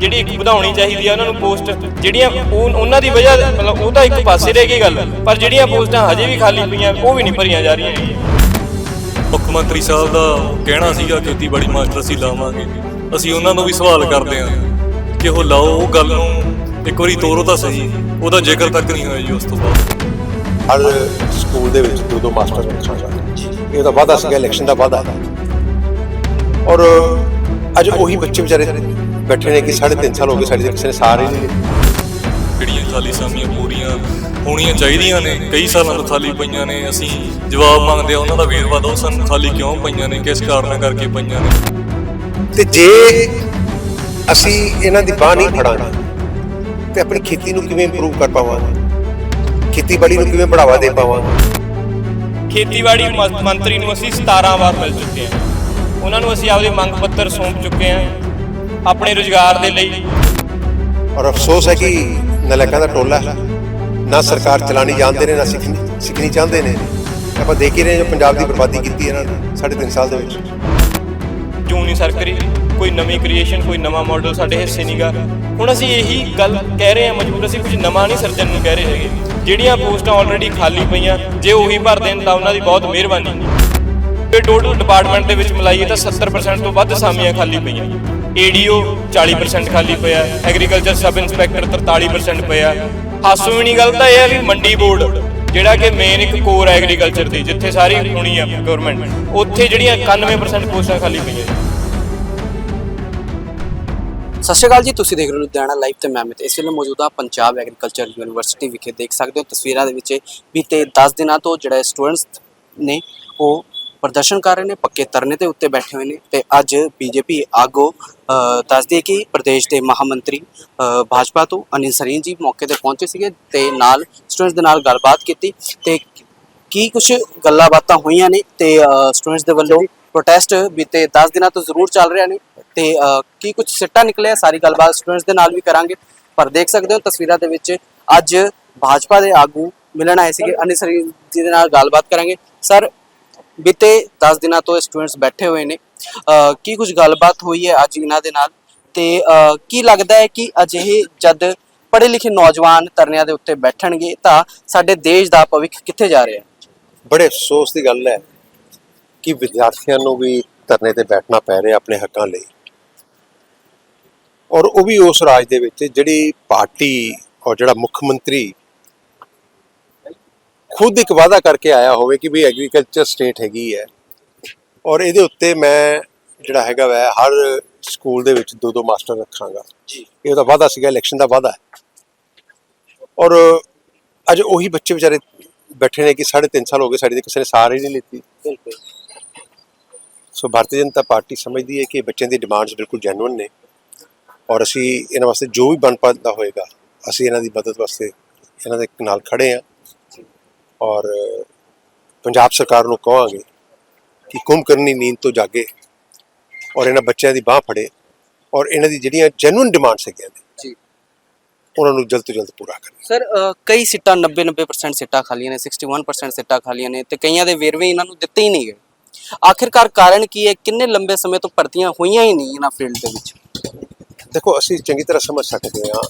ਜਿਹੜੀ ਇੱਕ ਵਧਾਉਣੀ ਚਾਹੀਦੀ ਆ ਉਹਨਾਂ ਨੂੰ ਪੋਸਟ ਜਿਹੜੀਆਂ ਉਹ- ਉਹਨਾਂ ਦੀ ਵਜ੍ਹਾ ਮਤਲਬ ਉਹ ਤਾਂ ਇੱਕ ਪਾਸੇ ਰਹਿ ਗਈ ਗੱਲ ਪਰ ਜਿਹੜੀਆਂ ਪੋਸਟਾਂ ਹਜੇ ਵੀ ਖਾਲੀ ਪਈਆਂ ਉਹ ਵੀ ਨਹੀਂ ਭਰੀਆਂ ਜਾ ਰਹੀਆਂ। ਮੁੱਖ ਮੰਤਰੀ ਸਾਹਿਬ ਦਾ ਕਹਿਣਾ ਸੀਗਾ ਖੇਤੀਬਾੜੀ ਮਾਸਟਰ ਅਸੀਂ ਲਾਵਾਂਗੇ। ਅਸੀਂ ਉਹਨਾਂ ਨੂੰ ਵੀ ਸਵਾਲ ਕਰਦੇ ਹਾਂ ਕਿ ਉਹ ਲਾਓ ਉਹ ਗੱਲ ਨੂੰ ਇੱਕ ਵਾਰੀ ਤੋਰੋ ਤਾਂ ਸਹੀ ਉਹਦਾ ਜ਼ਿਕਰ ਤੱਕ ਨਹੀਂ ਹੋਇਆ ਜੀ ਉਸ ਤੋਂ ਬਾਅਦ। ਹਰ ਸਕੂਲ ਦੇ ਵਿੱਚ ਦੋ ਦੋ ਮਾਸਟਰ ਰੱਖਾਂਗਾ ਇਹ ਤਾਂ ਵਾਅਦਾ ਸੀਗਾ ਇਲੈਕਸ਼ਨ ਦਾ ਵਾਅਦਾ। ਔਰ ਅੱਜ ਉਹੀ ਬੱਚੇ ਵਿਚਾਰੇ ਬੈਠੇ ਨੇ ਕਿ 3.5 ਸਾਲ ਹੋ ਗਏ ਸਾਡੀ ਕਿਸੇ ਨੇ ਸਾਰੇ ਨਹੀਂ। ਜਿਹੜੀਆਂ ਖਾਲੀ ਸਾਮੀਆਂ ਪੂਰੀਆਂ ਹੋਣੀਆਂ ਚਾਹੀਦੀਆਂ ਨੇ? ਕਈ ਸਾਲਾਂ ਤੋਂ ਖਾਲੀ ਪਈਆਂ ਨੇ ਅਸੀਂ ਜਵਾਬ ਮੰਗਦੇ ਆ ਉਹਨਾਂ ਦਾ ਵੇਰਵਾ ਦਿਓ ਸਾਨੂੰ ਖਾਲੀ ਕਿਉਂ ਪਈਆਂ ਨੇ ਕਿਸ ਕਾਰਨ ਕਰਕੇ ਪਈਆਂ ਨੇ? ਤੇ ਜੇ ਅਸੀਂ ਇਹਨਾਂ ਦੀ ਬਾਹ ਨਹੀਂ ਫੜਾਂਗੇ ਤੇ ਆਪਣੀ ਖੇਤੀ ਨੂੰ ਕਿਵੇਂ ਇੰਪਰੂਵ ਕਰ ਪਾਵਾਂਗੇ? ਖੇਤੀਬਾੜੀ ਨੂੰ ਕਿਵੇਂ ਬੜਾਵਾ ਦੇ ਪਾਵਾਂਗੇ? ਖੇਤੀਬਾੜੀ ਮੰਤਰੀ ਨੂੰ ਅਸੀਂ 17 ਵਾਰ ਮਿਲ ਚੁੱਕੇ ਹਾਂ। ਉਹਨਾਂ ਨੂੰ ਅਸੀਂ ਆਪਦੇ ਮੰਗ ਪੱਤਰ ਸੌਂਪ ਚੁੱਕੇ ਹਾਂ। ਆਪਣੇ ਰੁਜ਼ਗਾਰ ਦੇ ਲਈ। ਔਰ ਅਫਸੋਸ ਹੈ ਕਿ ਨਲਾਇਕਾਂ ਦਾ ਟੋਲਾ ਹੈ। ਨਾ ਸਰਕਾਰ ਚਲਾਣੀ ਜਾਣਦੇ ਨੇ ਨਾ ਸਿੱਖਣੀ ਸਿੱਖਣੀ ਚਾਹੁੰਦੇ ਨੇ। ਆਪਾਂ ਦੇਖ ਹੀ ਰਹੇ ਹਾਂ ਜੋ ਪੰਜਾਬ ਦੀ ਬਰਬਾਦੀ ਕੀਤੀ ਇਹਨਾਂ ਨੇ ਸਾਢੇ ਤਿੰਨ ਸਾਲ ਦੇ ਵਿੱਚ। ਜੂਨ ਨਹੀਂ ਸਰਕਰੀ ਕੋਈ ਨਵੀਂ ਕ੍ਰੀਏਸ਼ਨ ਕੋਈ ਨਵਾਂ ਮਾਡਲ ਸਾਡੇ ਹਿੱਸੇ ਨਹੀਂਗਾ ਹੁਣ ਅਸੀਂ ਇਹੀ ਗੱਲ ਕਹਿ ਰਹੇ ਹਾਂ ਮਜਬੂਰ। ਅਸੀਂ ਕੁਝ ਨਵਾਂ ਨਹੀਂ ਸਿਰਜਣ ਨੂੰ ਕਹਿ ਰਹੇ ਹੈਗੇ। ਜਿਹੜੀਆਂ ਪੋਸਟਾਂ ਆਲਰੇਡੀ ਖਾਲੀ ਪਈਆਂ ਜੇ ਉਹੀ ਭਰ ਦੇਣ ਤਾਂ ਉਹਨਾਂ ਦੀ ਬਹੁਤ ਮਿਹਰਬਾਨੀ। ਇਹ ਟੋਟਲ ਡਿਪਾਰਟਮੈਂਟ ਦੇ ਵਿੱਚ ਮਿਲਾਈਏ ਤਾਂ 70% ਤੋਂ ਵੱਧ ਸਾਮੀਆਂ ਖਾਲੀ ਪਈਆਂ। ਏਡੀਓ 40% ਖਾਲੀ ਪਿਆ ਐਗਰੀਕਲਚਰ ਸਬ ਇੰਸਪੈਕਟਰ 43% ਪਿਆ ਹਾਸੋਵੀਣੀ ਗੱਲ ਤਾਂ ਇਹ ਹੈ ਵੀ ਮੰਡੀ ਬੋਰਡ, ਜਿਹੜਾ ਕਿ ਮੇਨ ਇੱਕ ਕੋਰ ਐਗਰੀਕਲਚਰ ਦੀ, ਜਿੱਥੇ ਸਾਰੀ ਹੋਣੀ ਆ ਗਵਰਨਮੈਂਟ ਉੱਥੇ ਜਿਹੜੀਆਂ 91% ਪੋਸਟਾਂ ਖਾਲੀ ਪਈਆਂ। ਸਤਿ ਸ਼੍ਰੀ ਅਕਾਲ ਜੀ, ਤੁਸੀਂ ਦੇਖ ਰਹੇ ਹੋ ਲੁਧਿਆਣਾ ਲਾਈਵ ਤੇ ਮੈਂ ਅਮਿਤ। ਇਸ ਵੇਲੇ ਮੌਜੂਦਾ ਪੰਜਾਬ ਐਗਰੀਕਲਚਰ ਯੂਨੀਵਰਸਿਟੀ ਵਿਖੇ ਦੇਖ ਸਕਦੇ ਹੋ ਤਸਵੀਰਾਂ ਦੇ ਵਿੱਚ ਬੀਤੇ 10 ਦਿਨਾਂ ਤੋਂ ਜਿਹੜਾ ਸਟੂਡੈਂਟਸ ਨੇ, ਉਹ ਪ੍ਰਦਰਸ਼ਨ ਕਰ ਰਹੇ ਨੇ ਪੱਕੇ ਤਰਨੇ ਦੇ ਉੱਤੇ ਬੈਠੇ ਹੋਏ ਨੇ ਤੇ ਅੱਜ ਬੀਜੇਪੀ ਆਗੂ ਅ, ਦੱਸਦੀ ਕਿ ਪ੍ਰਦੇਸ਼ ਦੇ ਮਹਾਮੰਤਰੀ ਅ, ਭਾਜਪਾ ਤੋਂ ਅਨਿਲ ਸਰੀਨ ਜੀ ਮੌਕੇ ਤੇ ਪਹੁੰਚੇ ਸੀਗੇ ਤੇ ਨਾਲ ਸਟੂਡੈਂਟਸ ਦੇ ਨਾਲ ਗੱਲਬਾਤ ਕੀਤੀ ਤੇ ਕੀ ਕੁਝ ਗੱਲਾਂ ਬਾਤਾਂ ਹੋਈਆਂ ਨੇ ਤੇ ਸਟੂਡੈਂਟਸ ਦੇ ਵੱਲੋਂ ਪ੍ਰੋਟੈਸਟ ਬੀਤੇ 10 ਦਿਨਾਂ ਤੋਂ ਜ਼ਰੂਰ ਚੱਲ ਰਿਹਾ ਨੇ ਤੇ ਕੀ ਕੁਝ ਸਿੱਟਾ ਨਿਕਲਿਆ? ਸਾਰੀ ਗੱਲਬਾਤ ਸਟੂਡੈਂਟਸ ਦੇ ਨਾਲ ਵੀ ਕਰਾਂਗੇ ਪਰ ਦੇਖ ਸਕਦੇ ਹੋ ਤਸਵੀਰਾਂ ਦੇ ਵਿੱਚ ਅੱਜ ਭਾਜਪਾ ਦੇ ਆਗੂ ਮਿਲਣ ਆਏ ਸੀਗੇ ਅਨਿਸਰੀ ਜੀ ਦੇ ਨਾਲ ਗੱਲਬਾਤ ਕਰਾਂਗੇ। ਸਰ ਬੀਤੇ 10 ਦਿਨਾਂ ਤੋਂ ਸਟੂਡੈਂਟਸ ਬੈਠੇ ਹੋਏ ਨੇ। ਕੀ ਕੁਝ ਗੱਲਬਾਤ ਹੋਈ ਹੈ ਅੱਜ ਇਹਨਾਂ ਦੇ ਨਾਲ? ਤੇ ਕੀ ਲੱਗਦਾ ਹੈ ਕਿ ਅਜਿਹੇ ਜਦ ਪੜ੍ਹੇ ਲਿਖੇ ਨੌਜਵਾਨ ਤਰਨਿਆਂ ਦੇ ਉੱਤੇ ਬੈਠਣਗੇ, ਤਾਂ ਸਾਡੇ ਦੇਸ਼ ਦਾ ਭਵਿੱਖ ਕਿੱਥੇ ਜਾ ਰਿਹਾ ਹੈ? ਬੜੇ ਅਫਸੋਸ ਦੀ ਗੱਲ ਹੈ ਕਿ ਵਿਦਿਆਰਥੀਆਂ ਨੂੰ ਵੀ ਧਰਨੇ ਤੇ ਬੈਠਣਾ ਪੈ ਰਿਹਾ ਆਪਣੇ ਹੱਕਾਂ ਲਈ। ਔਰ ਉਹ ਵੀ ਉਸ ਰਾਜ ਦੇ ਵਿੱਚ ਜਿਹੜੀ ਪਾਰਟੀ ਔਰ ਜਿਹੜਾ ਮੁੱਖ ਮੰਤਰੀ ਖੁਦ ਇੱਕ ਵਾਅਦਾ ਕਰਕੇ ਆਇਆ ਹੋਵੇ ਕਿ ਵੀ ਐਗਰੀਕਲਚਰ ਸਟੇਟ ਹੈਗੀ ਹੈ। ਔਰ ਇਹਦੇ ਉੱਤੇ ਮੈਂ ਜਿਹੜਾ ਹੈਗਾ ਵੈ ਹਰ ਸਕੂਲ ਦੇ ਵਿੱਚ ਦੋ ਦੋ ਮਾਸਟਰ ਰੱਖਾਂਗਾ। ਜੀ। ਇਹ ਤਾਂ ਵਾਅਦਾ ਸੀਗਾ ਇਲੈਕਸ਼ਨ ਦਾ ਵਾਅਦਾ ਹੈ। ਔਰ ਅੱਜ ਉਹੀ ਬੱਚੇ ਵਿਚਾਰੇ ਬੈਠੇ ਨੇ ਕਿ 3.5 ਸਾਲ ਹੋ ਗਏ ਸਾਡੀ ਤਾਂ ਕਿਸੇ ਨੇ ਸਾਰ ਹੀ ਨਹੀਂ ਲਿੱਤੀ। ਬਿਲਕੁਲ। ਸੋ ਭਾਰਤੀ ਜਨਤਾ ਪਾਰਟੀ ਸਮਝਦੀ ਹੈ ਕਿ ਬੱਚਿਆਂ ਦੀ ਡਿਮਾਂਡਸ ਬਿਲਕੁਲ ਜੈਨੂਇਨ ਨੇ। ਔਰ ਅਸੀਂ ਇਹਨਾਂ ਵਾਸਤੇ ਜੋ ਵੀ ਬਣ ਪਾਉਂਦਾ ਹੋਏਗਾ ਅਸੀਂ ਇਹਨਾਂ ਦੀ ਮਦਦ ਵਾਸਤੇ ਇਹਨਾਂ ਦੇ ਨਾਲ ਖੜੇ ਹਾਂ। ਔਰ ਪੰਜਾਬ ਸਰਕਾਰ ਨੂੰ ਕਹਾਂਗੇ ਕਿ ਕੁੰਭਕਰਨੀ ਨੀਂਦ ਤੋਂ ਜਾਗੇ ਔਰ ਇਹਨਾਂ ਬੱਚਿਆਂ ਦੀ ਬਾਹ ਫੜੇ ਔਰ ਇਹਨਾਂ ਦੀ ਜਿਹੜੀਆਂ ਜੈਨੂਇਨ ਡਿਮਾਂਡਸ ਹੈਗੀਆਂ ਨੇ ਜੀ। ਉਹਨਾਂ ਨੂੰ ਜਲਦ ਤੋਂ ਜਲਦ ਪੂਰਾ ਕਰੇ ਸਰ ਕਈ ਸੀਟਾਂ 90 90% ਸੀਟਾਂ ਖਾਲੀਆਂ ਨੇ 61% ਸੀਟਾਂ ਖਾਲੀਆਂ ਨੇ ਤੇ ਕਈਆਂ ਦੇ ਵੇਰਵੇ ਇਹਨਾਂ ਨੂੰ ਦਿੱਤੇ ਹੀ ਨਹੀਂ ਗਏ। ਆਖਿਰਕਾਰ ਕਾਰਨ ਕੀ ਹੈ? ਕਿੰਨੇ ਲੰਬੇ ਸਮੇਂ ਤੋਂ ਭਰਤੀਆਂ ਹੋਈਆਂ ਹੀ ਨਹੀਂ ਇਹਨਾਂ ਫੀਲਡ ਦੇ ਵਿੱਚ? ਦੇਖੋ ਅਸੀਂ ਚੰਗੀ ਤਰ੍ਹਾਂ ਸਮਝ ਸਕਦੇ ਹਾਂ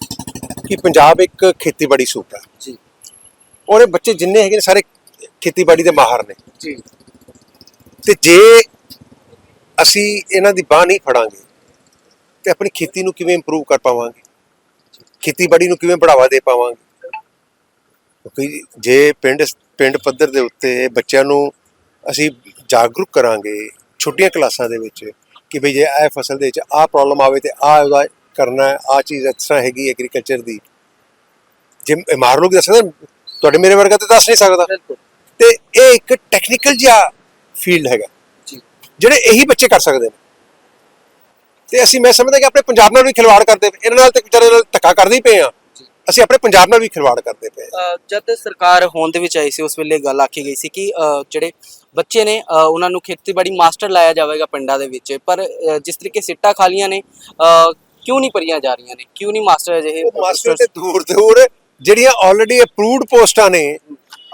ਕਿ ਪੰਜਾਬ ਇੱਕ ਖੇਤੀਬਾੜੀ ਸੂਬਾ ਹੈ। ਜੀ। ਔਰ ਇਹ ਬੱਚੇ ਜਿੰਨੇ ਹੈਗੇ ਨੇ ਸਾਰੇ ਖੇਤੀਬਾੜੀ ਦੇ ਮਾਹਰ ਨੇ। ਜੀ। ਤੇ ਜੇ ਅਸੀਂ ਇਹਨਾਂ ਦੀ ਬਾਹ ਨਹੀਂ ਫੜਾਂਗੇ ਤੇ ਆਪਣੀ ਖੇਤੀ ਨੂੰ ਕਿਵੇਂ ਇੰਪਰੂਵ ਕਰ ਪਾਵਾਂਗੇ? ਖੇਤੀਬਾੜੀ ਨੂੰ ਕਿਵੇਂ ਬੜਾਵਾ ਦੇ ਪਾਵਾਂਗੇ? ਕਿਉਂਕਿ ਜੇ ਪਿੰਡ ਪਿੰਡ ਪੱਧਰ ਦੇ ਉੱਤੇ ਬੱਚਿਆਂ ਨੂੰ ਅਸੀਂ ਜਾਗਰੂਕ ਕਰਾਂਗੇ ਛੋਟੀਆਂ ਕਲਾਸਾਂ ਦੇ ਵਿੱਚ ਕਿ ਭਈ ਜੇ ਇਹ ਫਸਲ ਦੇ ਵਿੱਚ ਆਹ ਪ੍ਰੋਬਲਮ ਆਵੇ ਤੇ ਆਹ ਉਹਦਾ ਕਰਨਾ ਆਹ ਚੀਜ਼ ਇਸ ਤਰ੍ਹਾਂ ਹੈਗੀ ਐਗਰੀਕਲਚਰ ਦੀ। ਜੇ ਮਾਰ ਲੋਕ ਦੱਸ ਸਕਦਾ ਤੁਹਾਡੇ ਮੇਰੇ ਵਰਗਾ ਤੇ ਦੱਸ ਨਹੀਂ ਸਕਦਾ। ਤੇ ਇਹ ਇੱਕ ਟੈਕਨੀਕਲ ਜਿਹਾ ਫੀਲਡ ਹੈਗਾ। ਜਿਹੜੇ ਇਹੀ ਬੱਚੇ ਕਰ ਸਕਦੇ ਨੇ। ਤੇ ਅਸੀਂ ਮੈਂ ਸਮਝਦਾ ਕਿ ਆਪਣੇ ਪੰਜਾਬ ਨਾਲ ਵੀ ਖਿਲਵਾੜ ਕਰਦੇ। ਇਹਨਾਂ ਨਾਲ ਤੇ ਵਿਚਾਰੇ ਨਾਲ ਧੱਕਾ ਕਰਦੇ ਹੀ ਪਏ ਆ। ਅਸੀਂ ਆਪਣੇ ਪੰਜਾਬ ਨਾਲ ਵੀ ਖਿਲਵਾੜ ਕਰਦੇ ਪਏ ਜਦ ਸਰਕਾਰ ਹੋਂਦ ਵਿੱਚ ਆਈ ਸੀ ਉਸ ਵੇਲੇ ਗੱਲ ਆਖੀ ਗਈ ਸੀ ਕਿ ਜਿਹੜੇ ਬੱਚੇ ਨੇ ਉਹਨਾਂ ਨੂੰ ਖੇਤੀਬਾੜੀ ਮਾਸਟਰ ਲਾਇਆ ਜਾਵੇਗਾ ਪਿੰਡਾਂ ਦੇ ਵਿੱਚ। ਪਰ ਜਿਸ ਤਰੀਕੇ ਸੀਟਾਂ ਖਾਲੀਆਂ ਨੇ ਕਿਉਂ ਨਹੀਂ ਭਰੀਆਂ ਜਾ ਰਹੀਆਂ ਨੇ? ਕਿਉਂ ਨਹੀਂ ਮਾਸਟਰ ਅਜਿਹੇ ਉਹ ਮਾਸਟਰ ਤੇ ਦੂਰ ਦੂਰ ਜਿਹੜੀਆਂ ਆਲਰੇਡੀ ਅਪਰੂਵਡ ਪੋਸਟਾਂ ਨੇ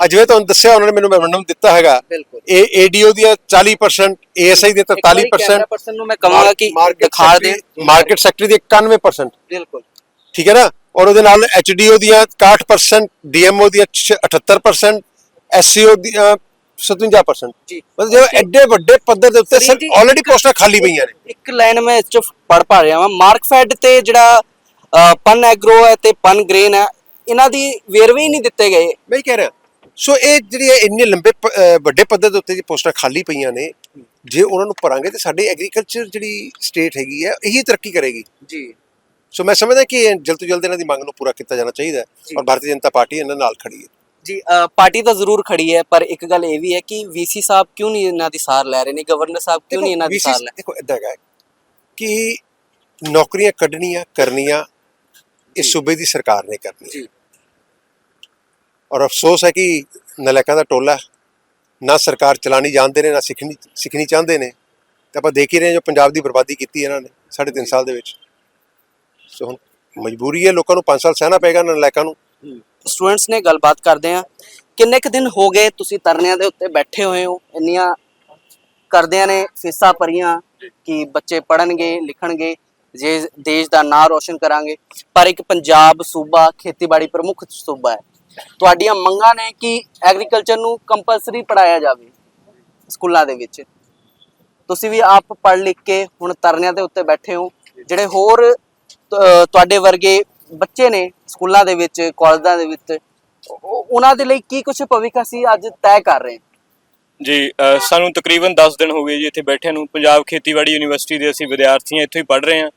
ਅੱਜ ਜਿਵੇਂ ਤੁਹਾਨੂੰ ਦੱਸਿਆ ਉਹਨਾਂ ਨੇ ਮੈਨੂੰ ਮੈਮੋਰੰਡਮ ਦਿੱਤਾ ਹੈਗਾ। ਬਿਲਕੁਲ। ਇਹ ਏਡੀਓ ਦੀਆਂ 40% ਏਐਸਆਈ ਦੇ 43% ਪਰਸਨ ਨੂੰ ਮੈਂ ਕਹਾਂਗਾ ਕਿ ਦਿਖਾ ਦੇ ਮਾਰਕੀਟ ਸੈਕਟਰ ਦੀ 91% ਬਿਲਕੁਲ। ਠੀਕ ਹੈ ਨਾ? ਔਰ ਉਹਦੇ ਨਾਲ ਐਚਡੀਓ ਦੀਆਂ 61% ਡੀਐਮਓ ਦੀਆਂ 78% ਐਸਸੀਓ ਦੀਆਂ 57% ਜੀ। ਮਤਲਬ ਐਡੇ ਵੱਡੇ ਪੱਧਰ ਦੇ ਉੱਤੇ ਸਰੀਰ ਦੀ ਆਲਰੇਡੀ ਪੋਸਟਾਂ ਖਾਲੀ ਪਈਆਂ ਨੇ। ਇੱਕ ਲਾਈਨ ਮੈਂ ਇਸ ਚ ਪੜ ਪਾ ਰਿਹਾ ਹਾਂ ਮਾਰਕਫੈਡ ਤੇ ਜਿਹੜਾ ਪਨ ਐਗਰੋ ਹੈ ਤੇ ਪਨ ਗ੍ਰੇਨ ਹੈ ਇਹਨਾਂ ਦੀ ਵੇਰਵੇ ਹੀ ਨਹੀਂ ਦਿੱਤੇ ਗਏ। ਮੈਂ ਹੀ ਕਹਿ ਰਿਹਾ ਸੋ ਇਹ ਜਿਹੜੀ ਇਹ ਇੰਨੇ ਲੰਬੇ ਪ- ਅਹ ਵੱਡੇ ਪੱਧਰ ਦੇ ਉੱਤੇ ਜੀ ਪੋਸਟਾਂ ਖਾਲੀ ਪਈਆਂ ਨੇ ਜੇ ਉਹਨਾਂ ਨੂੰ ਭਰਾਂਗੇ ਤੇ ਸਾਡੀ ਐਗਰੀਕਲਚਰ ਜਿਹੜੀ ਸਟੇਟ ਹੈਗੀ ਹੈ ਇਹੀ ਤਰੱਕੀ ਕਰੇਗੀ। ਜੀ। ਸੋ ਮੈਂ ਸਮਝਦਾ ਕਿ ਇਹ ਜਲਦ ਤੋਂ ਜਲਦ ਇਹਨਾਂ ਦੀ ਮੰਗ ਨੂੰ ਪੂਰਾ ਕੀਤਾ ਜਾਣਾ ਚਾਹੀਦਾ ਹੈ ਜੀ। ਔਰ ਭਾਰਤੀ ਜਨਤਾ ਪਾਰਟੀ ਇਹਨਾਂ ਨਾਲ ਖੜੀ ਹੈ। ਜੀ ਅ, ਪਾਰਟੀ ਤਾਂ ਜ਼ਰੂਰ ਖੜੀ ਹੈ ਪਰ ਇੱਕ ਗੱਲ ਇਹ ਵੀ ਹੈ ਕਿ ਵੀਸੀ ਸਾਹਿਬ ਕਿਉਂ ਨਹੀਂ ਇਹਨਾਂ ਦੀ ਸਾਰ ਲੈ ਰਹੇ ਨੇ? ਗਵਰਨਰ ਸਾਹਿਬ ਕਿਉਂ ਨਹੀਂ ਇਹਨਾਂ ਦੀ VC ਸਾਰ ਲੈ ਦੇਖੋ ਇਦਾਂ ਹੈਗਾ ਹੈ ਕਿ ਨੌਕਰੀਆਂ ਕੱਢਣੀਆਂ ਕਰਨੀਆਂ ਇਹ ਸੂਬੇ ਦੀ ਸਰਕਾਰ ਨੇ ਕਰਨੀ ਜੀ। ਔਰ ਅਫਸੋਸ ਹੈ ਕਿ ਨਲਾਇਕਾਂ ਦਾ ਟੋਲਾ ਨਾ ਸਰਕਾਰ ਚਲਾਣੀ ਜਾਣਦੇ ਨੇ ਨਾ ਸਿੱਖਣੀ ਸਿੱਖਣੀ ਚਾਹੁੰਦੇ ਨੇ। ਤੇ ਆਪਾਂ ਦੇਖ ਹੀ ਰਹੇ ਹਾਂ ਜੋ ਪੰਜਾਬ ਦੀ ਬਰਬਾਦੀ ਕੀਤੀ ਇਹਨਾਂ ਨੇ ਸਾਢੇ ਤਿੰਨ ਸਾਲ ਦੇ ਵਿੱਚ। ਸੋ ਹੁਣ ਮਜਬੂਰੀ ਹੈ ਲੋਕਾਂ ਨੂੰ 5 ਸਾਲ ਸਹਿਣਾ ਪਏਗਾ ਨਲਾਇਕਾਂ ਨੂੰ। ਸਟੂਡੈਂਟਸ ਨੇ ਗੱਲਬਾਤ ਕਰਦੇ ਆ ਕਿੰਨੇ ਕੁ ਦਿਨ ਹੋ ਗਏ ਤੁਸੀਂ ਤਰਨਿਆਂ ਦੇ ਉੱਤੇ ਬੈਠੇ ਹੋਏ ਹੋ? ਇੰਨੀਆਂ ਕਰਦਿਆਂ ਨੇ ਫੀਸਾਂ ਭਰੀਆਂ ਕਿ ਬੱਚੇ ਪੜਨਗੇ ਲਿਖਣਗੇ। ਜੇ ਦੇਸ਼ ਦਾ ਨਾਂ ਰੋਸ਼ਨ ਕਰਾਂਗੇ, ਪਰ ਇੱਕ ਪੰਜਾਬ ਸੂਬਾ ਖੇਤੀਬਾੜੀ ਪ੍ਰਮੁੱਖ ਸੂਬਾ ਹੈ। ਤੁਹਾਡੀਆਂ ਮੰਗਾਂ ਨੇ ਕਿ ਐਗਰੀਕਲਚਰ ਨੂੰ ਕੰਪਲਸਰੀ ਪੜਾਇਆ ਜਾਵੇ ਸਕੂਲਾਂ ਦੇ ਵਿੱਚ। ਤੁਸੀਂ ਵੀ ਆਪ ਪੜ੍ਹ ਲਿਖ ਕੇ ਹੁਣ ਤਰਨਿਆਂ ਦੇ ਉੱਤੇ ਬੈਠੇ ਹੋ। ਜਿਹੜੇ ਹੋਰ ਤੁਹਾਡੇ ਵਰਗੇ ਬੱਚੇ ਨੇ ਸਕੂਲਾਂ ਦੇ ਵਿੱਚ, ਕਾਲਜਾਂ ਦੇ ਵਿੱਚ ਉਹਨਾਂ ਦੇ ਲਈ ਕੀ ਕੁਝ ਭਵਿੱਖ ਅਸੀਂ ਅੱਜ ਤੈਅ ਕਰ ਰਹੇ ਹਾਂ? ਜੀ ਸਾਨੂੰ ਤਕਰੀਬਨ 10 ਦਿਨ ਹੋ ਗਏ ਜੀ ਇੱਥੇ ਬੈਠਿਆਂ ਨੂੰ। ਪੰਜਾਬ ਖੇਤੀਬਾੜੀ ਯੂਨੀਵਰਸਿਟੀ ਦੇ ਅਸੀਂ ਵਿਦਿਆਰਥੀ ਹਾਂ ਇੱਥੇ ਹੀ ਪੜ੍ਹ ਰਹੇ ਹਾਂ।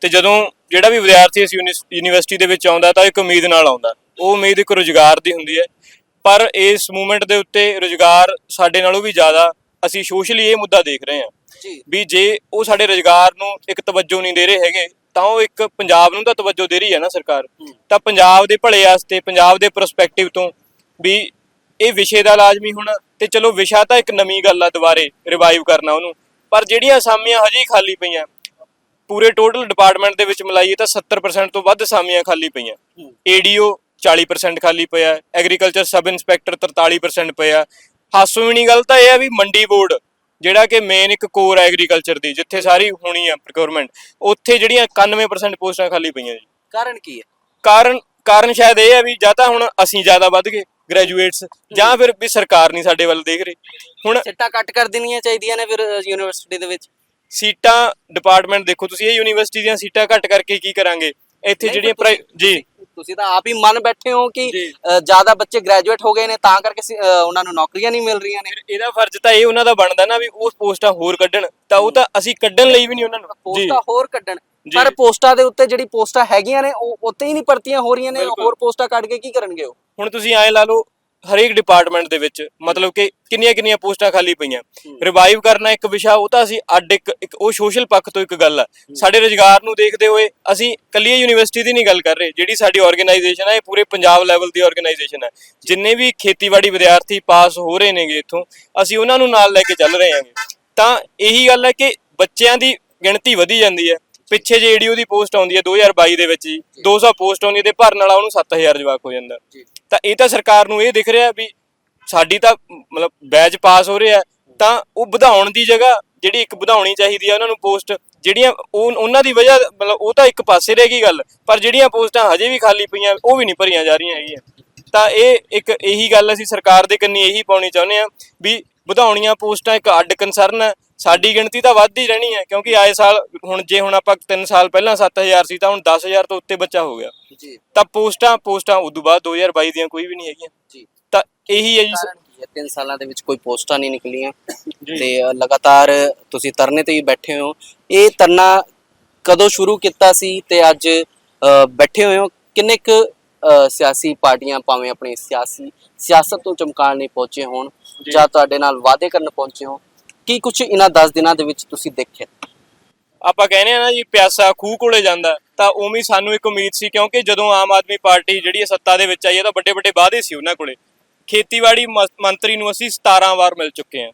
ਤੇ ਜਦੋਂ ਜਿਹੜਾ ਵੀ ਵਿਦਿਆਰਥੀ ਇਸ ਯੂਨੀ- ਯੂਨੀਵਰਸਿਟੀ ਦੇ ਵਿੱਚ ਆਉਂਦਾ ਤਾਂ ਇੱਕ ਉਮੀਦ ਨਾਲ ਆਉਂਦਾ। ਉਹ ਉਮੀਦ ਇੱਕ ਰੁਜ਼ਗਾਰ ਦੀ ਹੁੰਦੀ ਹੈ। ਪਰ ਇਸ ਮੂਵਮੈਂਟ ਦੇ ਉੱਤੇ ਰੁਜ਼ਗਾਰ ਸਾਡੇ ਨਾਲੋਂ ਵੀ ਜ਼ਿਆਦਾ ਅਸੀਂ ਸੋਸ਼ਲੀ ਇਹ ਮੁੱਦਾ ਦੇਖ ਰਹੇ ਹਾਂ ਵੀ ਜੇ ਉਹ ਸਾਡੇ ਰੁਜ਼ਗਾਰ ਨੂੰ ਇੱਕ ਤਵੱਜੋ ਨਹੀਂ ਦੇ ਰਹੇ ਹੈਗੇ ਤਾਂ ਉਹ ਇੱਕ ਪੰਜਾਬ ਨੂੰ ਤਾਂ ਤਵੱਜੋ ਦੇ ਰਹੀ ਹੈ ਨਾ ਸਰਕਾਰ। ਤਾਂ ਪੰਜਾਬ ਦੇ ਭਲੇ ਵਾਸਤੇ ਪੰਜਾਬ ਦੇ ਪਰਸਪੈਕਟਿਵ ਤੋਂ ਵੀ ਇਹ ਵਿਸ਼ੇ ਦਾ ਲਾਜ਼ਮੀ ਹੋਣਾ ਤੇ ਚਲੋ ਵਿਸ਼ਾ ਤਾਂ ਇੱਕ ਨਵੀਂ ਗੱਲ ਆ ਦੁਬਾਰੇ ਰਿਵਾਈਵ ਕਰਨਾ ਉਹਨੂੰ। ਪਰ ਜਿਹੜੀਆਂ ਅਸਾਮੀਆਂ ਹਜੇ ਖਾਲੀ ਪਈਆਂ ਪੂਰੇ ਟੋਟਲ ਡਿਪਾਰਟਮੈਂਟ ਦੇ ਵਿੱਚ ਮਿਲਾਈਏ ਤਾਂ 70% ਤੋਂ ਵੱਧ ਅਸਾਮੀਆਂ ਖਾਲੀ ਪਈਆਂ। ਏਡੀਓ 40% ਖਾਲੀ ਪਿਆ ਐਗਰੀਕਲਚਰ ਸਬ ਇੰਸਪੈਕਟਰ 43% ਪਿਆ। ਹਾਸੋਹੀਣੀ ਗੱਲ ਤਾਂ ਇਹ ਆ ਵੀ ਮੰਡੀ ਬੋਰਡ ਜਿਹੜਾ ਕਿ ਮੇਨ ਇੱਕ ਕੋਰ ਐਗਰੀਕਲਚਰ ਦੀ ਜਿੱਥੇ ਸਾਰੀ ਹੋਣੀ ਆ ਪ੍ਰੋਕਿਉਰਮੈਂਟ ਉੱਥੇ ਜਿਹੜੀਆਂ 91% ਪੋਸਟਾਂ ਖਾਲੀ ਪਈਆਂ ਜੀ। ਕਾਰਨ ਕੀ ਹੈ ਕਾਰਨ ਕਾਰਨ ਸ਼ਾਇਦ ਇਹ ਆ ਵੀ ਜਾਂ ਤਾਂ ਹੁਣ ਅਸੀਂ ਜ਼ਿਆਦਾ ਵੱਧ ਗਏ ਗ੍ਰੈਜੂਏਟਸ ਜਾਂ ਫਿਰ ਵੀ ਸਰਕਾਰ ਨਹੀਂ ਸਾਡੇ ਵੱਲ ਦੇਖ ਰਹੀ। ਹੁਣ ਸਿੱਟਾ ਕੱਟ ਕਰ ਦੇਣੀਆਂ ਚਾਹੀਦੀਆਂ ਨੇ ਫਿਰ ਯੂਨੀਵਰਸਿਟੀ ਦੇ ਵਿੱਚ। ਸੀਟਾਂ ਡਿਪਾਰਟਮੈਂਟ ਦੇਖੋ ਤੁਸੀਂ ਇਹ ਯੂਨੀਵਰਸਿਟੀ ਦੀਆਂ ਸੀਟਾਂ ਘੱਟ ਕਰਕੇ ਕੀ ਕਰਾਂਗੇ? ਇੱਥੇ ਜਿਹੜੀਆਂ ਪ੍ਰਾਈ- ਜੀ। ਤੁਸੀਂ ਤਾਂ ਆਪ ਹੀ ਮੰਨ ਬੈਠੇ ਹੋ ਕਿ ਜੀ। ਜ਼ਿਆਦਾ ਬੱਚੇ ਗ੍ਰੈਜੂਏਟ ਹੋ ਗਏ ਨੇ ਤਾਂ ਕਰਕੇ ਸੀ- ਅ, ਉਹਨਾਂ ਨੂੰ ਨੌਕਰੀਆਂ ਨਹੀਂ ਮਿਲ ਰਹੀਆਂ ਨੇ। ਇਹਦਾ ਫਰਜ਼ ਤਾਂ ਇਹ ਉਹਨਾਂ ਦਾ ਬਣਦਾ ਨਾ ਵੀ ਉਹ ਪੋਸਟਾਂ ਹੋਰ ਕੱਢਣ ਤਾਂ ਉਹ ਤਾਂ ਅਸੀਂ ਕੱਢਣ ਲਈ ਵੀ ਨਹੀਂ ਉਹਨਾਂ ਨੂੰ। ਜੀ। ਪੋਸਟਾਂ ਹੋਰ ਕੱਢਣ। ਜੀ। ਪਰ ਪੋਸਟਾਂ ਦੇ ਉੱਤੇ ਜਿਹੜੀ ਪੋਸਟਾਂ ਹੈਗੀਆਂ ਨੇ ਉਹ ਉੱਤੇ ਹੀ ਨਹੀਂ ਭਰਤੀਆਂ ਹੋ ਰਹੀਆਂ ਨੇ। ਹੋਰ ਪੋਸਟਾਂ ਕੱਢ ਕੇ ਕੀ ਕਰਨਗੇ ਉਹ? ਹੁਣ ਤੁਸੀਂ ਐਂ ਲਾ ਲਓ ਹਰੇਕ ਡਿਪਾਰਟਮੈਂਟ ਦੇ ਵਿੱਚ, ਮਤਲਬ ਕਿ ਕਿੰਨੀਆਂ ਕਿੰਨੀਆਂ ਪੋਸਟਾਂ ਖਾਲੀ ਪਈਆਂ। ਰਿਵਾਈਵ ਕਰਨਾ ਇੱਕ ਵਿਸ਼ਾ, ਉਹ ਤਾਂ ਅਸੀਂ ਅੱਡ ਇੱਕ ਇੱਕ ਉਹ ਸੋਸ਼ਲ ਪੱਖ ਤੋਂ ਇੱਕ ਗੱਲ ਆ। ਸਾਡੇ ਰੁਜ਼ਗਾਰ ਨੂੰ ਦੇਖਦੇ ਹੋਏ ਅਸੀਂ ਕੱਲੀ ਯੂਨੀਵਰਸਿਟੀ ਦੀ ਨਹੀਂ ਗੱਲ ਕਰ ਰਹੇ, ਜਿਹੜੀ ਸਾਡੀ ਆਰਗੇਨਾਈਜੇਸ਼ਨ ਹੈ ਇਹ ਪੂਰੇ ਪੰਜਾਬ ਲੈਵਲ ਦੀ ਆਰਗੇਨਾਈਜੇਸ਼ਨ ਹੈ ਜਿੰਨੇ ਵੀ ਖੇਤੀਬਾੜੀ ਵਿਦਿਆਰਥੀ ਪਾਸ ਹੋ ਰਹੇ ਨੇਗੇ ਇੱਥੋਂ, ਅਸੀਂ ਉਹਨਾਂ ਨੂੰ ਨਾਲ ਲੈ ਕੇ ਚੱਲ ਰਹੇ ਹਾਂਗੇ। ਤਾਂ ਇਹੀ ਗੱਲ ਹੈ ਕਿ ਬੱਚਿਆਂ ਦੀ ਗਿਣਤੀ ਵਧੀ ਜਾਂਦੀ ਹੈ। ਪਿੱਛੇ ਜੇ ਏਡੀਓ ਦੀ ਪੋਸਟ ਆਉਂਦੀ ਹੈ 2022 ਦੇ ਵਿੱਚ ਜੀ 200 ਪੋਸਟ ਆਉਂਦੀ ਹੈ ਤੇ ਭਰਨ ਵਾਲਾ ਉਹਨੂੰ 7000 ਜਵਾਕ ਹੋ ਜਾਂਦਾ। ਤਾਂ ਇਹ ਤਾਂ ਸਰਕਾਰ ਨੂੰ ਇਹ ਦਿਖ ਰਿਹਾ ਵੀ ਸਾਡੀ ਤਾਂ ਮਤਲਬ ਬੈਚ ਪਾਸ ਹੋ ਰਿਹਾ ਤਾਂ ਉਹ ਵਧਾਉਣ ਦੀ ਜਗ੍ਹਾ ਜਿਹੜੀ ਇੱਕ ਵਧਾਉਣੀ ਚਾਹੀਦੀ ਆ ਉਹਨਾਂ ਨੂੰ ਪੋਸਟ ਜਿਹੜੀਆਂ ਉਹ ਉਹਨਾਂ ਦੀ ਵਜ੍ਹਾ ਮਤਲਬ ਉਹ ਤਾਂ ਇੱਕ ਪਾਸੇ ਰਹਿ ਗਈ ਗੱਲ ਪਰ ਜਿਹੜੀਆਂ ਪੋਸਟਾਂ ਹਜੇ ਵੀ ਖਾਲੀ ਪਈਆਂ ਉਹ ਵੀ ਨਹੀਂ ਭਰੀਆਂ ਜਾ ਰਹੀਆਂ ਹੈਗੀਆਂ। ਤਾਂ ਇਹ ਇੱਕ ਇਹੀ ਗੱਲ ਅਸੀਂ ਸਰਕਾਰ ਦੇ ਕੰਨੀ ਇਹੀ ਪਾਉਣੀ ਚਾਹੁੰਦੇ ਆ ਵੀ ਵਧਾਉਣੀਆਂ ਪੋਸਟਾਂ ਇੱਕ ਅੱਡ ਕੰਸਰਨ ਹੈ। ਸਾਡੀ ਗਿਣਤੀ ਤਾਂ ਵੱਧ ਹੀ ਰਹਿਣੀ ਹੈ ਕਿਉਂਕਿ ਆਏ ਸਾਲ ਹੁਣ ਜੇ ਹੁਣ ਆਪਾਂ 3 ਸਾਲ ਪਹਿਲਾਂ 7000 ਸੀ ਤਾਂ ਹੁਣ 10000 ਤੋਂ ਉੱਤੇ ਬੱਚਾ ਹੋ ਗਿਆ। ਜੀ। ਤਾਂ ਪੋਸਟਾਂ ਪੋਸਟਾਂ ਉਦੋਂ ਬਾਅਦ 2022 ਦੀਆਂ ਕੋਈ ਵੀ ਨਹੀਂ ਹੈਗੀਆਂ। ਜੀ। ਤਾਂ ਇਹੀ ਹੈ ਜੀ। ਹੈ? ਤਿੰਨ ਸਾਲਾਂ ਦੇ ਵਿੱਚ ਕੋਈ ਪੋਸਟਾਂ ਨਹੀਂ ਨਿਕਲੀਆਂ। ਤੇ ਲਗਾਤਾਰ ਤੁਸੀਂ ਤਰਨੇ ਤੇ ਹੀ ਬੈਠੇ ਹੋ। ਇਹ ਤਰਨਾ ਕਦੋਂ ਸ਼ੁਰੂ ਕੀਤਾ ਸੀ ਤੇ ਅੱਜ ਬੈਠੇ ਹੋਏ ਹੋ? ਕਿੰਨੇ ਕੁ ਸਿਆਸੀ ਪਾਰਟੀਆਂ ਭਾਵੇਂ ਆਪਣੀ ਸਿਆਸੀ ਸਿਆਸਤ ਤੋਂ ਚਮਕਾਉਣ ਨਹੀਂ ਪਹੁੰਚੇ ਹੋਣ ਜਾਂ। ਤੁਹਾਡੇ ਨਾਲ ਵਾਅਦੇ ਕਰਨ ਪਹੁੰਚੇ ਹੋ ਕੀ ਕੁਝ ਇਹਨਾਂ 10 ਦਿਨਾਂ ਦੇ ਵਿੱਚ ਤੁਸੀਂ ਦੇਖਿਆ? ਆਪਾਂ ਕਹਿੰਦੇ ਆ ਨਾ ਜੀ ਪਿਆਸਾ ਖੂਹ ਕੋਲੇ ਜਾਂਦਾ ਤਾਂ ਉਵੇਂ ਸਾਨੂੰ ਇੱਕ ਉਮੀਦ ਸੀ ਕਿਉਂਕਿ ਜਦੋਂ ਆਮ ਆਦਮੀ ਪਾਰਟੀ ਜਿਹੜੀ ਸੱਤਾ ਦੇ ਵਿੱਚ ਆਈ ਹੈ ਤਾਂ ਵੱਡੇ ਵੱਡੇ ਵਾਅਦੇ ਸੀ ਉਹਨਾਂ ਕੋਲੇ। ਖੇਤੀਬਾੜੀ ਮੰਤਰੀ ਨੂੰ ਅਸੀਂ 17 ਵਾਰ ਮਿਲ ਚੁੱਕੇ ਹਾਂ।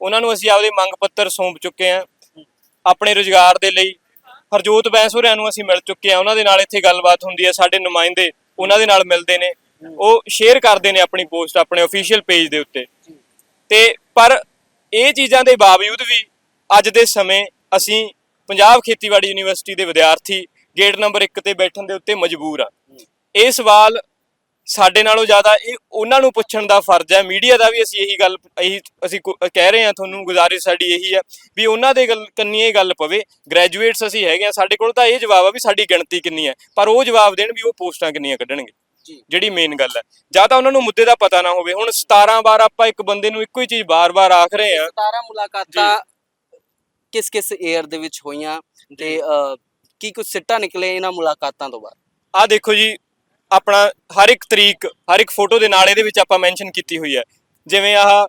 ਉਹਨਾਂ ਨੂੰ ਅਸੀਂ ਆਪਦੇ ਮੰਗ ਪੱਤਰ ਸੌਂਪ ਚੁੱਕੇ ਹਾਂ ਆਪਣੇ ਰੁਜ਼ਗਾਰ ਦੇ ਲਈ। ਹਰਜੋਤ ਬੈਂਸ ਹੋਰਿਆਂ ਨੂੰ ਅਸੀਂ ਮਿਲ ਚੁੱਕੇ ਹਾਂ ਉਹਨਾਂ ਦੇ ਨਾਲ ਇੱਥੇ ਗੱਲਬਾਤ ਹੁੰਦੀ ਹੈ ਸਾਡੇ ਨੁਮਾਇੰਦੇ ਉਹਨਾਂ ਦੇ ਨਾਲ ਮਿਲਦੇ ਨੇ। ਉਹ ਸ਼ੇਅਰ ਕਰਦੇ ਨੇ ਆਪਣੀ ਪੋਸਟ ਆਪਣੇ ਅਫੀਸ਼ੀਅਲ ਪੇਜ ਦੇ ਉੱਤੇ। ਤੇ ਪਰ ਇਹ ਚੀਜ਼ਾਂ ਦੇ ਬਾਵਜੂਦ ਵੀ ਅੱਜ ਦੇ ਸਮੇਂ ਅਸੀਂ ਪੰਜਾਬ ਖੇਤੀਬਾੜੀ ਯੂਨੀਵਰਸਿਟੀ ਦੇ ਵਿਦਿਆਰਥੀ ਗੇਟ ਨੰਬਰ 1 ਤੇ ਬੈਠਣ ਦੇ ਉੱਤੇ ਮਜਬੂਰ ਆ ਇਹ ਸਵਾਲ ਸਾਡੇ ਨਾਲੋਂ ਜ਼ਿਆਦਾ ਇਹ ਉਹਨਾਂ ਨੂੰ ਪੁੱਛਣ ਦਾ ਫਰਜ਼ ਹੈ। ਮੀਡੀਆ ਦਾ ਵੀ ਅਸੀਂ ਇਹੀ ਗੱਲ, ਇਹੀ ਅਸੀਂ ਕੁ- ਕਹਿ ਰਹੇ ਹਾਂ, ਤੁਹਾਨੂੰ ਗੁਜ਼ਾਰਿਸ਼ ਸਾਡੀ ਇਹੀ ਹੈ ਵੀ ਉਹਨਾਂ ਦੇ ਗੱਲ, ਕੰਨੀ ਇਹ ਗੱਲ ਪਵੇ। ਗ੍ਰੈਜੂਏਟਸ ਅਸੀਂ ਹੈਗੇ ਆ ਸਾਡੇ ਕੋਲ ਤਾਂ ਇਹ ਜਵਾਬ ਆ ਵੀ ਸਾਡੀ ਗਿਣਤੀ ਕਿੰਨੀ ਹੈ। ਪਰ ਉਹ ਜਵਾਬ ਦੇਣ ਵੀ ਉਹ ਪੋਸਟਾਂ ਕਿੰਨੀਆਂ ਕੱਢਣਗੇ। ਜਿਹੜੀ ਮੇਨ ਗੱਲ ਹੈ। ਜਾਂ ਤਾਂ ਉਹਨਾਂ ਨੂੰ ਮੁੱਦੇ ਦਾ ਪਤਾ ਨਾ ਹੋਵੇ। ਹੁਣ 17 ਵਾਰ ਆਪਾਂ ਇੱਕ ਬੰਦੇ ਨੂੰ ਇੱਕੋ ਹੀ ਚੀਜ਼ ਬਾਰ-ਬਾਰ ਆਖ ਰਹੇ ਆ 17 ਮੁਲਾਕਾਤਾਂ ਕਿਸ ਕਿਸ ਏਅਰ ਦੇ ਵਿੱਚ ਹੋਈਆਂ ਤੇ ਕੀ ਕੁਝ ਸਿੱਟਾ ਨਿਕਲੇ ਇਹਨਾਂ ਮੁਲਾਕਾਤਾਂ ਤੋਂ ਬਾਅਦ? ਆਹ ਦੇਖੋ ਜੀ ਆਪਣਾ ਹਰ ਇੱਕ ਤਰੀਕ ਹਰ ਇੱਕ ਫੋਟੋ ਦੇ ਨਾਲ ਇਹਦੇ ਵਿੱਚ ਆਪਾਂ ਮੈਂਸ਼ਨ ਕੀਤੀ ਹੋਈ ਹੈ। ਜਿਵੇਂ ਆਹ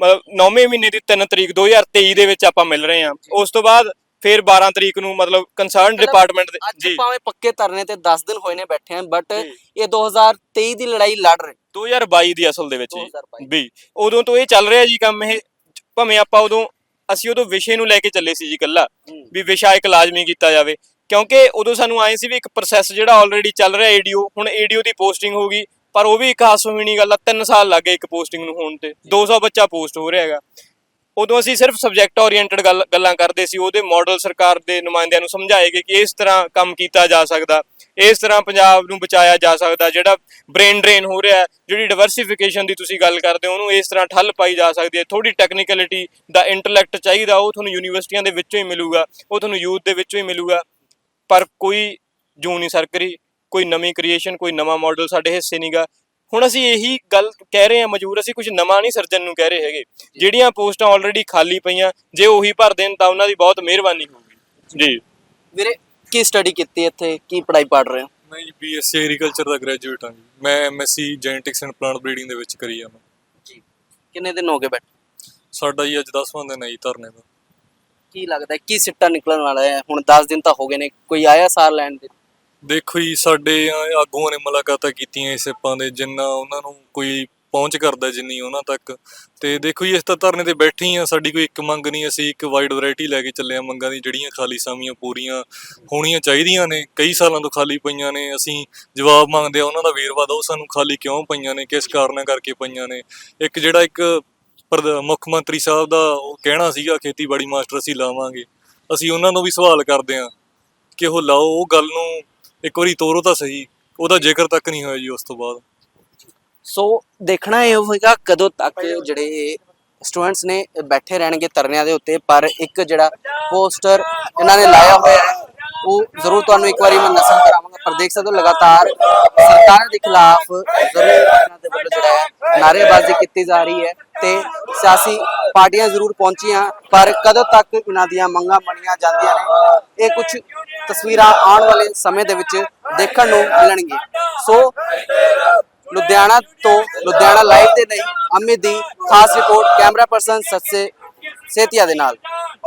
ਮਤਲਬ 9ਵੇਂ ਮਹੀਨੇ ਦੀ 3 ਤਰੀਕ 2023 ਦੇ ਵਿੱਚ ਆਪਾਂ ਮਿਲ ਰਹੇ ਹਾਂ। ਉਸ ਤੋਂ ਬਾਅਦ ਫਿਰ 12 ਤਰੀਕ ਨੂੰ ਮਤਲਬ ਕੰਸਰਨ ਡਿਪਾਰਟਮੈਂਟ ਦੇ ਅੱਜ ਜੀ। ਭਾਵੇਂ ਪੱਕੇ ਧਰਨੇ ਤੇ 10 ਦਿਨ ਹੋਏ ਨੇ ਬੈਠੇ ਆ ਬਟ। ਇਹ 2023 ਦੀ ਲੜਾਈ ਲੜ ਰਹੇ। 2022 ਦੀ ਅਸਲ ਦੇ ਵਿੱਚ ਜੀ। 2022 ਵੀ ਉਦੋਂ ਤੋਂ ਇਹ ਚੱਲ ਰਿਹਾ ਜੀ ਕੰਮ ਇਹ ਭਾਵੇਂ ਆਪਾਂ ਉਦੋਂ ਅਸੀਂ ਉਦੋਂ ਵਿਸ਼ੇ ਨੂੰ ਲੈ ਕੇ ਚੱਲੇ ਸੀ ਜੀ ਕੱਲਾ। ਵੀ ਵਿਸ਼ਾ ਇੱਕ ਲਾਜ਼ਮੀ ਕੀਤਾ ਜਾਵੇ। ਕਿਉਂਕਿ ਉਦੋਂ ਸਾਨੂੰ ਆਏ ਸੀ ਵੀ ਇੱਕ ਪ੍ਰੋਸੈਸ ਜਿਹੜਾ ਆਲਰੇਡੀ ਚੱਲ ਰਿਹਾ ਏਡੀਓ ਹੁਣ ਏਡੀਓ ਦੀ ਪੋਸਟਿੰਗ ਹੋ ਗਈ ਪਰ ਉਹ ਵੀ ਇੱਕ ਹਾਸੋਹੀਣੀ ਗੱਲ ਆ 3 ਸਾਲ ਲੱਗ ਇੱਕ ਪੋਸਟਿੰਗ ਨੂੰ ਹੋਣ ਤੇ। 200 ਬੱਚਾ ਪੋਸਟ ਹੋ ਰਿਹਾ ਹੈਗਾ। ਉਦੋਂ ਅਸੀਂ ਸਿਰਫ ਸਬਜੈਕਟ ਓਰੀਐਂਟਡ ਗੱਲ ਗੱਲਾਂ ਕਰਦੇ ਸੀ, ਉਹਦੇ ਮਾਡਲ ਸਰਕਾਰ ਦੇ ਨੁਮਾਇੰਦਿਆਂ ਨੂੰ ਸਮਝਾਏ ਗਏ ਕਿ ਇਸ ਤਰ੍ਹਾਂ ਕੰਮ ਕੀਤਾ ਜਾ ਸਕਦਾ, ਇਸ ਤਰ੍ਹਾਂ ਪੰਜਾਬ ਨੂੰ ਬਚਾਇਆ ਜਾ ਸਕਦਾ, ਜਿਹੜਾ ਬ੍ਰੇਨ ਡਰੇਨ ਹੋ ਰਿਹਾ, ਜਿਹੜੀ ਡਿਵਰਸਿਫਿਕੇਸ਼ਨ ਦੀ ਤੁਸੀਂ ਗੱਲ ਕਰਦੇ ਹੋ, ਉਹਨੂੰ ਇਸ ਤਰ੍ਹਾਂ ਠੱਲ ਪਾਈ ਜਾ ਸਕਦੀ ਹੈ। ਥੋੜੀ ਟੈਕਨੀਕੈਲਿਟੀ ਦਾ ਇੰਟੈਲੈਕਟ ਚਾਹੀਦਾ, ਉਹ ਤੁਹਾਨੂੰ ਯੂਨੀਵਰਸਿਟੀਆਂ ਦੇ ਵਿੱਚੋਂ ਹੀ ਮਿਲੂਗਾ, ਉਹ ਤੁਹਾਨੂੰ ਯੂਥ ਦੇ ਵਿੱਚੋਂ ਹੀ ਮਿਲੂਗਾ। ਪਰ ਕੋਈ ਜੂ ਨਹੀਂ ਸਰਕਰੀ ਕੋਈ ਨਵੀਂ ਕ੍ਰੀਏਸ਼ਨ ਕੋਈ ਨਵਾਂ ਮਾਡਲ ਸਾਡੇ ਹਿੱਸੇ ਨਹੀਂਗਾ ਹੁਣ ਅਸੀਂ ਇਹੀ ਗੱਲ ਕਹਿ ਰਹੇ ਹਾਂ ਮਜਬੂਰ ਅਸੀਂ ਕੁਝ ਨਵਾਂ ਨਹੀਂ ਸਿਰਜਣ ਨੂੰ ਕਹਿ ਰਹੇ ਹੈਗੇ। ਜਿਹੜੀਆਂ ਪੋਸਟਾਂ ਆਲਰੇਡੀ ਖਾਲੀ ਪਈਆਂ ਜੇ ਉਹੀ ਭਰ ਦੇਣ ਤਾਂ ਉਹਨਾਂ ਦੀ ਬਹੁਤ ਮਿਹਰਬਾਨੀ ਹੋਊਗੀ। ਜੀ। ਵੀਰੇ ਕੀ ਸਟੱਡੀ ਕੀਤੀ ਇੱਥੇ? ਕੀ ਪੜ੍ਹਾਈ ਪੜ੍ਹ ਰਹੇ ਹੋ? ਮੈਂ ਜੀ ਬੀਐਸਸੀ ਐਗਰੀਕਲਚਰ ਦਾ ਗ੍ਰੈਜੂਏਟ ਹਾਂ ਜੀ। ਮੈਂ MSc genetics and plant breeding ਦੇ ਵਿੱਚ ਕਰੀ ਆ ਮੈਂ। ਜੀ। ਕਿੰਨੇ ਦਿਨ ਹੋ ਗਏ ਬੈਠੇ? ਸਾਡਾ ਜੀ ਅੱਜ 10ਵਾਂ ਦਿਨ ਹੈ ਜੀ ਧਰਨੇ ਦਾ। ਕੀ ਲੱਗਦਾ ਕੀ ਸਿੱਟਾ ਨਿਕਲਣ ਵਾਲਾ ਹੈ? ਹੁਣ 10 ਦਿਨ ਤਾਂ ਹੋ ਗਏ ਨੇ। ਕੋਈ ਆਇਆ ਸਾਰ ਲੈਣ ਦੇ? ਦੇਖੋ ਜੀ, ਸਾਡੇ ਆਗੂਆਂ ਨੇ ਮੁਲਾਕਾਤਾਂ ਕੀਤੀਆਂ ਇਸ ਸਿੱਪਾਂ ਦੇ, ਜਿੰਨਾ ਉਹਨਾਂ ਨੂੰ ਕੋਈ ਪਹੁੰਚ ਕਰਦਾ ਜਿੰਨੀ ਉਹਨਾਂ ਤੱਕ। ਤੇ ਦੇਖੋ ਜੀ ਇਸ ਤਾਂ ਧਰਨੇ ਤੇ ਬੈਠੇ ਹੀ ਆ ਸਾਡੀ ਕੋਈ ਇੱਕ ਮੰਗ ਨਹੀਂ, ਅਸੀਂ ਇੱਕ ਵਾਈਡ ਵੈਰਾਈਟੀ ਲੈ ਕੇ ਚੱਲੇ ਆ ਮੰਗਾਂ ਦੀ, ਜਿਹੜੀਆਂ ਖਾਲੀ ਸਾਮੀਆਂ ਪੂਰੀਆਂ ਹੋਣੀਆਂ ਚਾਹੀਦੀਆਂ ਨੇ, ਕਈ ਸਾਲਾਂ ਤੋਂ ਖਾਲੀ ਪਈਆਂ ਨੇ, ਅਸੀਂ ਜਵਾਬ ਮੰਗਦੇ ਆ ਉਹਨਾਂ ਦਾ ਵੇਰਵਾ ਦਿਓ, ਸਾਨੂੰ ਖਾਲੀ ਕਿਉਂ ਪਈਆਂ ਨੇ, ਕਿਸ ਕਾਰਨਾਂ ਕਰਕੇ ਪਈਆਂ ਨੇ। ਇੱਕ ਜਿਹੜਾ ਇੱਕ ਪ੍ਰਧ- ਮੁੱਖ ਮੰਤਰੀ ਸਾਹਿਬ ਦਾ ਉਹ ਕਹਿਣਾ ਸੀਗਾ, ਖੇਤੀਬਾੜੀ ਮਾਸਟਰ ਅਸੀਂ ਲਾਵਾਂਗੇ, ਅਸੀਂ ਉਹਨਾਂ ਨੂੰ ਵੀ ਸਵਾਲ ਕਰਦੇ ਆ ਕਿ ਉਹ ਲਾਓ, ਉਹ ਗੱਲ ਨੂੰ ਇੱਕ ਵਾਰੀ ਤੋਰੋ ਤਾਂ ਸਹੀ ਉਹਦਾ ਜ਼ਿਕਰ ਤੱਕ ਨਹੀਂ ਹੋਇਆ ਜੀ ਉਸ ਤੋਂ ਬਾਅਦ। ਸੋ ਦੇਖਣਾ ਇਹ ਹੋਵੇਗਾ ਕਦੋਂ ਤੱਕ ਜਿਹੜੇ ਸਟੂਡੈਂਟਸ ਨੇ ਬੈਠੇ ਰਹਿਣਗੇ ਧਰਨਿਆਂ ਦੇ ਉੱਤੇ ਪਰ ਇੱਕ ਜਿਹੜਾ ਪੋਸਟਰ ਇਹਨਾਂ ਨੇ ਲਾਇਆ ਹੋਇਆ ਹੈ ਉਹ ਜ਼ਰੂਰ ਤੁਹਾਨੂੰ ਇੱਕ ਵਾਰੀ ਮੈਂ ਨਸਲ ਕਰਾਵਾਂਗਾ ਪਰ ਦੇਖ ਸਕਦੇ ਹੋ ਲਗਾਤਾਰ ਸਰਕਾਰ ਦੇ ਖਿਲਾਫ ਜ਼ਰੂਰ ਇਹਨਾਂ ਦੇ ਵੱਲੋਂ ਜਿਹੜਾ ਹੈ ਨਾਅਰੇਬਾਜ਼ੀ ਕੀਤੀ ਜਾ ਰਹੀ ਹੈ ਤੇ ਸਿਆਸੀ ਪਾਰਟੀਆਂ ਜ਼ਰੂਰ ਪਹੁੰਚੀਆਂ, ਪਰ ਕਦੋਂ ਤੱਕ ਇਹਨਾਂ ਦੀਆਂ ਮੰਗਾਂ ਮੰਨੀਆਂ ਜਾਂਦੀਆਂ ਨੇ, ਇਹ ਕੁਝ ਤਸਵੀਰਾਂ ਆਉਣ ਵਾਲੇ ਸਮੇਂ ਦੇ ਵਿੱਚ ਦੇਖਣ ਨੂੰ ਮਿਲਣਗੀਆਂ। ਸੋ, ਲੁਧਿਆਣਾ ਤੋਂ ਲੁਧਿਆਣਾ ਲਾਈਵ 'ਤੇ ਨਹੀਂ ਅਮਿਤ ਦੀ ਖਾਸ report camera person Sasse Setia ਦੇ ਨਾਲ।